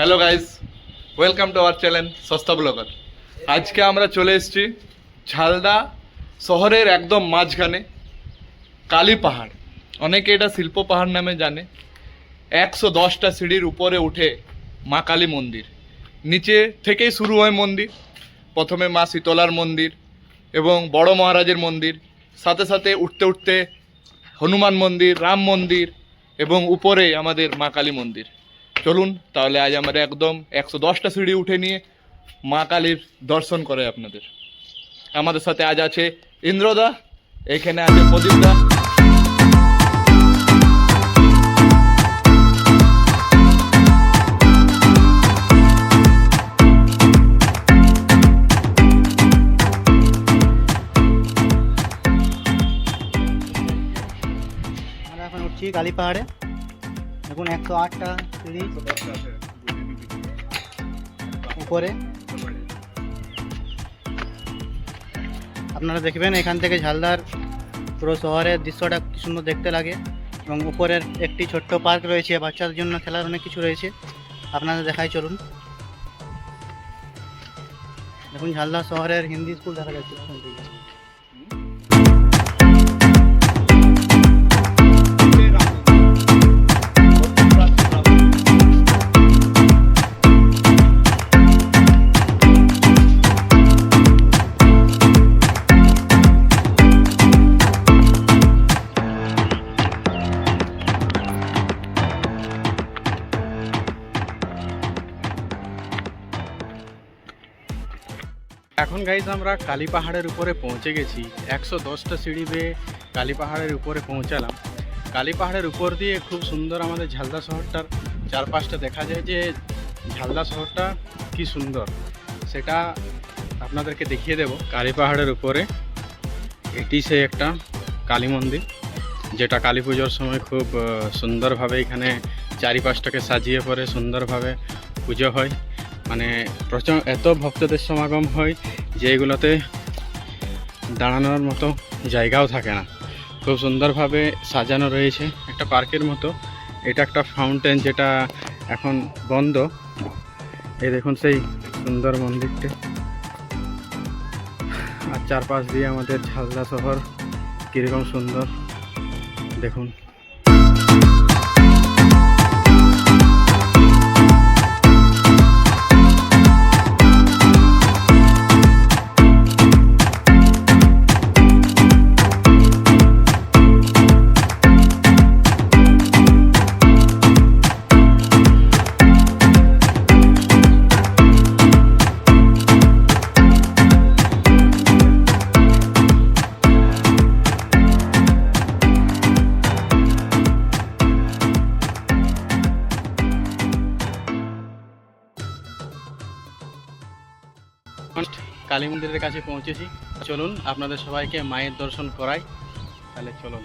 Hello guys welcome to our channel সস্তা blogger আজকে আমরা চলে এসেছি ঝালদা শহরের একদম মাঝখানে কালী পাহাড়। অনেকে এটা শিল্প পাহাড় নামে জানে। একশো দশটা সিঁড়ির উপরে উঠে মা কালী মন্দির। নিচে থেকেই শুরু হয় মন্দির। প্রথমে মা শীতলার মন্দির এবং বড় মহারাজের মন্দির। সাথে সাথে উঠতে উঠতে হনুমান মন্দির, রাম মন্দির এবং উপরে আমাদের মা কালী মন্দির। চলুন, তাহলে আজ আমরা একদম একশো দশটা সিঁড়ি উঠে নিয়ে মা কালীর দর্শন করে আপনাদের। আমাদের সাথে আজ আছে ইন্দ্রদা, এখানে আছে প্রদীপদা। উঠছি কালী পাহাড়ে। এখন একশো আটটা উপরে। আপনারা দেখবেন এখান থেকে ঝালদার পুরো শহরের দৃশ্যটা কি সুন্দর দেখতে লাগে এবং উপরের একটি ছোট্ট পার্ক রয়েছে, বাচ্চাদের জন্য খেলার অনেক কিছু রয়েছে। আপনারা দেখাই চলুন। দেখুন ঝালদা শহরের হিন্দি স্কুল দেখা যাচ্ছে। এখন গাইজ আমরা কালী পাহাড়ের উপরে পৌঁছে গেছি। একশো দশটা সিঁড়ি বেয়ে কালী পাহাড়ের উপরে পৌঁছালাম। কালী পাহাড়ের উপর দিয়ে খুব সুন্দর আমাদের ঝালদা শহরটার চারপাশটা দেখা যায় যে ঝালদা শহরটা কি সুন্দর। সেটা আপনাদেরকে দেখিয়ে দেব। কালী পাহাড়ের উপরে এটি সে একটা কালী মন্দির, যেটা কালী পুজোর সময় খুব সুন্দরভাবে এখানে চারিপাশটাকে সাজিয়ে পরে সুন্দরভাবে পুজো হয়। মানে প্রচণ্ড এত ভক্তদের সমাগম হয় যে এগুলোতে দাঁড়ানোর মতো জায়গাও থাকে না। খুব সুন্দরভাবে সাজানো রয়েছে একটা পার্কের মতো। এটা একটা ফাউন্টেন যেটা এখন বন্ধ। এই দেখুন সেই সুন্দর মন্দিরটা। আর চারপাশ দিয়ে আমাদের ঝালদা শহর, কীরকম সুন্দর। দেখুন। কালী মন্দিরের কাছে পৌঁছেছি। চলুন আপনাদের সবাইকে মায়ের দর্শন করাই। তাহলে চলুন।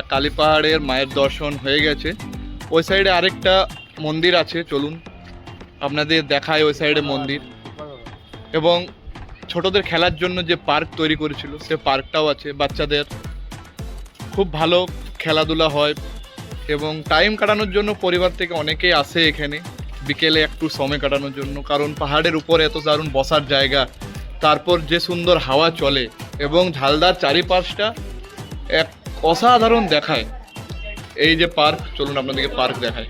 আমরা কালী পাহাড়ের মায়ের দর্শন হয়ে গেছে। ওই সাইডে আরেকটা মন্দির আছে, চলুন। আপনাদের দেখায় ওই সাইডে মন্দির। এবং ছোটদের খেলার জন্য যে পার্ক তৈরি করেছিল, সে পার্কটাও আছে বাচ্চাদের। খুব ভালো খেলাধুলা হয় এবং টাইম কাটানোর জন্য পরিবার থেকে অনেকেই আসে এখানে। বিকেলে একটু সময় কাটানোর জন্য, কারণ পাহাড়ের উপরে এত দারুণ বসার জায়গা। তারপর যে সুন্দর হাওয়া চলে এবং ঝালদার চারিপাশটা এক অসাধারণ দেখায়। এই যে পার্ক, চলুন আপনাদেরকে পার্ক দেখায়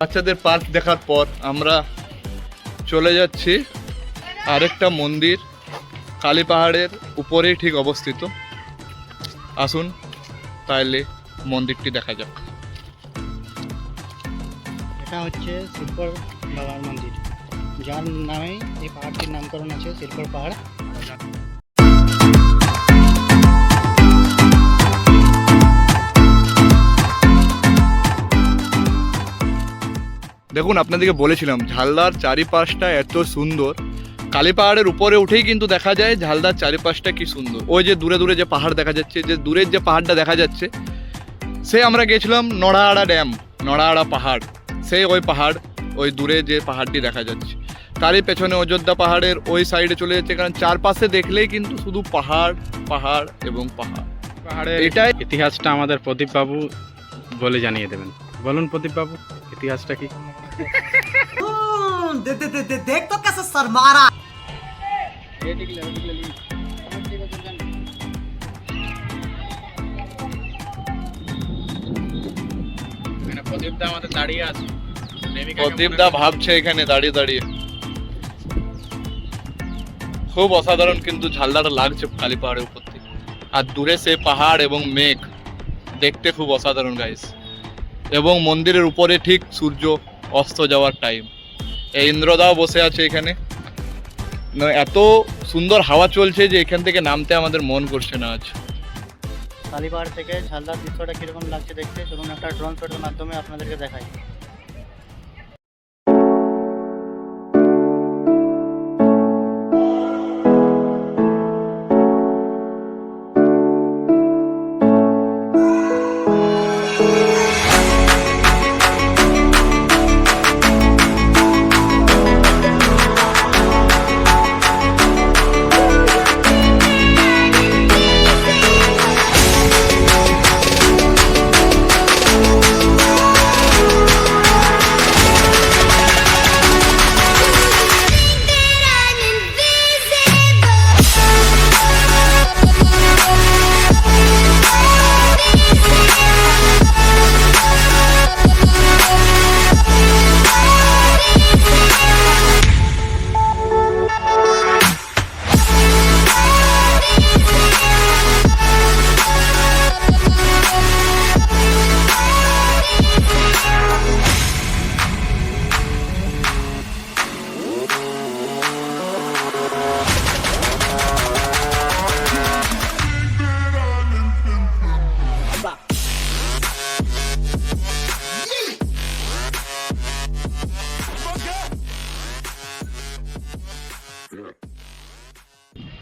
বাচ্চাদের পার্ক দেখার পর আমরা চলে যাচ্ছি আরেকটা মন্দির, কালী পাহাড়ের উপরেই ঠিক অবস্থিত। আসুন তাহলে মন্দিরটি দেখা যাক। এটা হচ্ছে শিল্পর বাবার মন্দির। যার নামে এই পাহাড়টির নামকরণ আছে শিল্পর পাহাড়। দেখুন, আপনাদেরকে বলেছিলাম, ঝালদার চারিপাশটা এত সুন্দর। কালী পাহাড়ের উপরে উঠেই কিন্তু দেখা যায় ঝালদার চারিপাশটা কি সুন্দর। ওই যে দূরে দূরে যে পাহাড় দেখা যাচ্ছে, যে দূরের যে পাহাড়টা দেখা যাচ্ছে, সে আমরা গেছিলাম নড়াহাড়া ড্যাম, নড়াহাড়া পাহাড়। সেই ওই পাহাড় ওই দূরে যে পাহাড়টি দেখা যাচ্ছে। তারই পেছনে অযোধ্যা পাহাড়ের ওই সাইডে চলে যাচ্ছে কারণ চারপাশে দেখলেই কিন্তু শুধু পাহাড় পাহাড় এবং পাহাড়। পাহাড়ে এটাই ইতিহাসটা আমাদের প্রদীপ বাবু বলে জানিয়ে দেবেন। বলুন প্রদীপ বাবু ইতিহাসটা কি? দেখতো কেসে শর্মা প্রদীপদা আমাদের দাঁড়িয়ে আছে। প্রদীপদা ভাবছে এখানে দাঁড়িয়ে দাঁড়িয়ে। খুব অসাধারণ কিন্তু ঝালদাটা লাগছে কালী পাহাড়ের উপর থেকে। আর দূরে সে পাহাড় এবং মেঘ দেখতে খুব অসাধারণ গাইস এবং মন্দিরের উপরে ঠিক সূর্য অস্ত যাওয়ার টাইম এই ইন্দ্রদাও বসে আছে এখানে। মানে এত সুন্দর হাওয়া চলছে যে এখান থেকে নামতে আমাদের মন করছে না আজ। কালীপাহাড় থেকে ঝালদার দৃশ্যটা কীরকম লাগছে দেখতে? চলুন একটা ড্রোন শটের মাধ্যমে আপনাদেরকে দেখাই।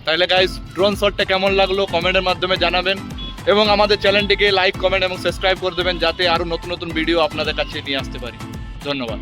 তাহলে গাইস ড্রোন শটটা কেমন লাগল কমেন্টের মাধ্যমে জানাবেন এবং আমাদের চ্যানেলটিকে লাইক কমেন্ট এবং সাবস্ক্রাইব করে দেবেন যাতে আরও নতুন নতুন ভিডিও আপনাদের কাছে নিয়ে আসতে পারি। ধন্যবাদ।